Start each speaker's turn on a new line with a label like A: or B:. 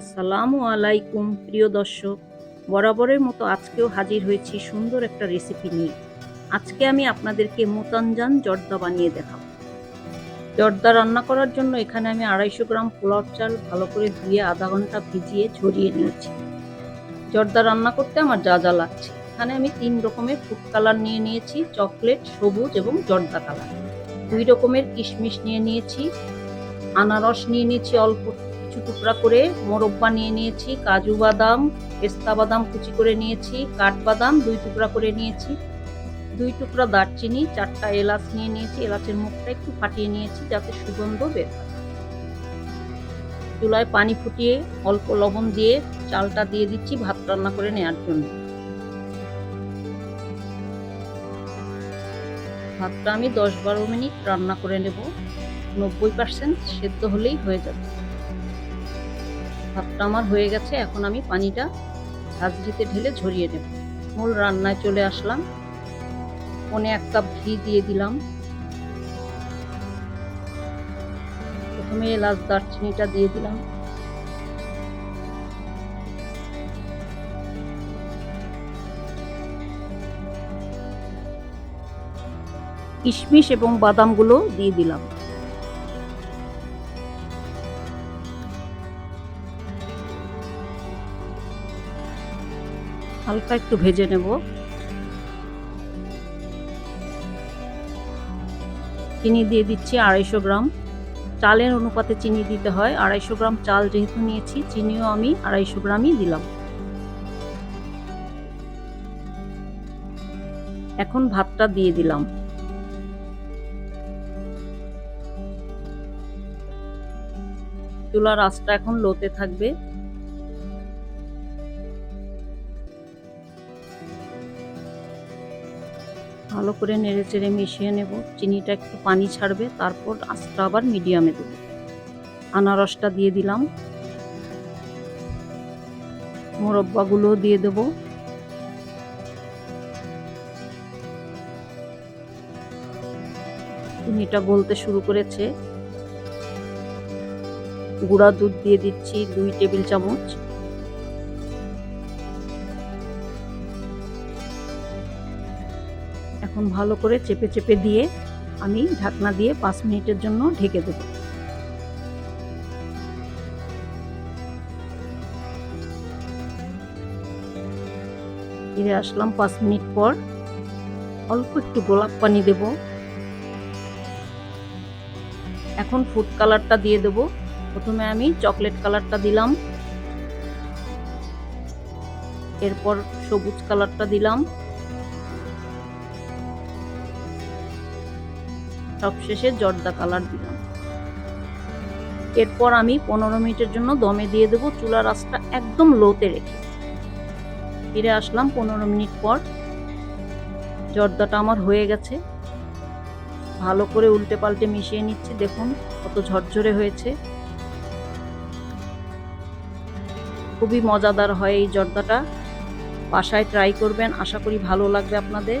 A: আসসালামু আলাইকুম, প্রিয় দর্শক। বরাবরের মতো আজকেও হাজির হয়েছি সুন্দর একটা রেসিপি নিয়ে। আজকে আমি আপনাদেরকে মোতানজান জর্দা বানিয়ে দেখাবো। জর্দা রান্না করার জন্য এখানে আমি আড়াইশো গ্রাম পোলাও চাল ভালো করে ধুয়ে আধা ঘণ্টা ভিজিয়ে ঝরিয়ে নিয়েছি। জর্দা রান্না করতে আমার যা যা লাগছে। এখানে আমি তিন রকমের ফুড কালার নিয়ে নিয়েছি চকলেট সবুজ এবং জর্দা কালার দুই রকমের কিশমিশ নিয়ে নিয়েছি। আনারস নিয়ে নিয়েছি অল্প কিছু টুকরা করে মোরব্বা নিয়ে নিয়েছি, কাজু বাদাম, পেস্তা বাদাম কুচি করে নিয়েছি কাঠবাদাম দুই টুকরা করে নিয়েছি, দুই টুকরা দারচিনি, চারটা এলাচ নিয়ে নিয়েছি, এলাচের মুখটা একটু ফাটিয়ে নিয়েছি যাতে সুগন্ধ বের চুলায় পানি ফুটিয়ে অল্প লবণ দিয়ে চালটা দিয়ে দিচ্ছি ভাত রান্না করে নেওয়ার জন্য। ভাতটা আমি দশ বারো মিনিট রান্না করে নেব। নব্বই পার্সেন্ট সেদ্ধ হলেই হয়ে যাবে। ভাতটা আমার হয়ে গেছে, এখন আমি পানিটা ঝাঁঝরিতে ঢেলে ঝরিয়ে নেব। মূল রান্নায় চলে আসলাম। পনে এক কাপ ঘি দিয়ে দিলাম। প্রথমে এলাচ দারচিনিটা দিয়ে দিলাম। কিশমিশ এবং বাদামগুলো দিয়ে দিলাম। হালকা একটু ভেজে নেব। চিনি দিয়ে দিচ্ছি আড়াইশো গ্রাম। চালের অনুপাতে চিনি দিতে হয়। আড়াইশো গ্রাম চাল যেহেতু নিয়েছি, চিনিও আমি আড়াইশো গ্রামই দিলাম। এখন ভাতটা দিয়ে দিলাম। চুলার আঁচটা এখন লোতে থাকবে। ভালো করে নেড়ে চেড়ে মিশিয়ে নেব। চিনিটা একটু পানি ছাড়বে, তারপর আঁচটা আবার মিডিয়ামে দেবো। আনারসটা দিয়ে দিলাম। মোরব্বাগুলো দিয়ে দেব। চিনিটা গলতে শুরু করেছে। গুঁড়া দুধ দিয়ে দিচ্ছি দুই টেবিল চামচ। এখন ভালো করে চেপে চেপে দিয়ে আমি ঢাকনা দিয়ে পাঁচ মিনিটের জন্য ঢেকে দেব। ফিরে আসলাম পাঁচ মিনিট পর। অল্প একটু গোলাপ পানি দেব। এখন ফুড কালারটা দিয়ে দেব। প্রথমে আমি চকলেট কালারটা দিলাম। এরপর সবুজ কালারটা দিলাম। সবশেষে জর্দা কালার দিলাম। এরপর আমি পনেরো মিনিটের জন্য দমে দিয়ে দেবো চুলার আঁচটা একদম লোতে রেখে। ফিরে আসলাম পনেরো মিনিট পর। জর্দাটা আমার হয়ে গেছে। ভালো করে উল্টে পাল্টে মিশিয়ে নিচ্ছি, দেখুন কত ঝরঝরে হয়েছে। খুবই মজাদার হয় এই জর্দাটা। বাসায় ট্রাই করবেন, আশা করি ভালো লাগবে আপনাদের।